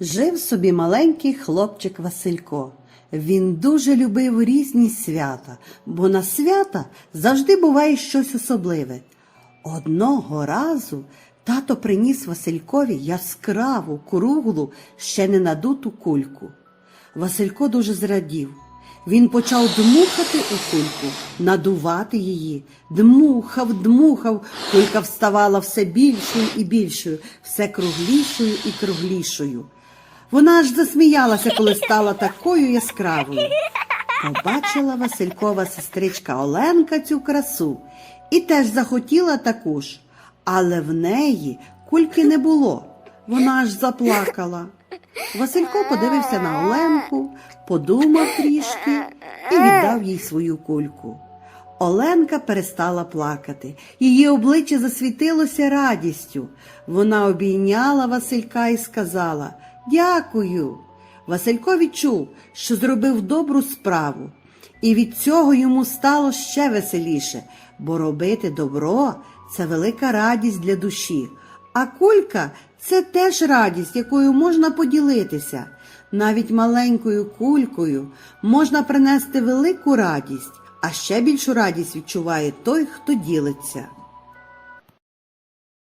Жив собі маленький хлопчик Василько. Він дуже любив різні свята, бо на свята завжди буває щось особливе. Одного разу тато приніс Василькові яскраву, круглу, ще не надуту кульку. Василько дуже зрадів. Він почав дмухати у кульку, надувати її. Дмухав, дмухав, кулька вставала все більшою і більшою, все круглішою і круглішою. Вона аж засміялася, коли стала такою яскравою. Побачила Василькова сестричка Оленка цю красу і теж захотіла таку ж, але в неї кульки не було. Вона аж заплакала. Василько подивився на Оленку, подумав трішки і віддав їй свою кульку. Оленка перестала плакати. Її обличчя засвітилося радістю. Вона обійняла Василька і сказала Дякую. Василько відчув, що зробив добру справу, і від цього йому стало ще веселіше, бо робити добро це велика радість для душі. А кулька це теж радість, якою можна поділитися. Навіть маленькою кулькою можна принести велику радість, а ще більшу радість відчуває той, хто ділиться.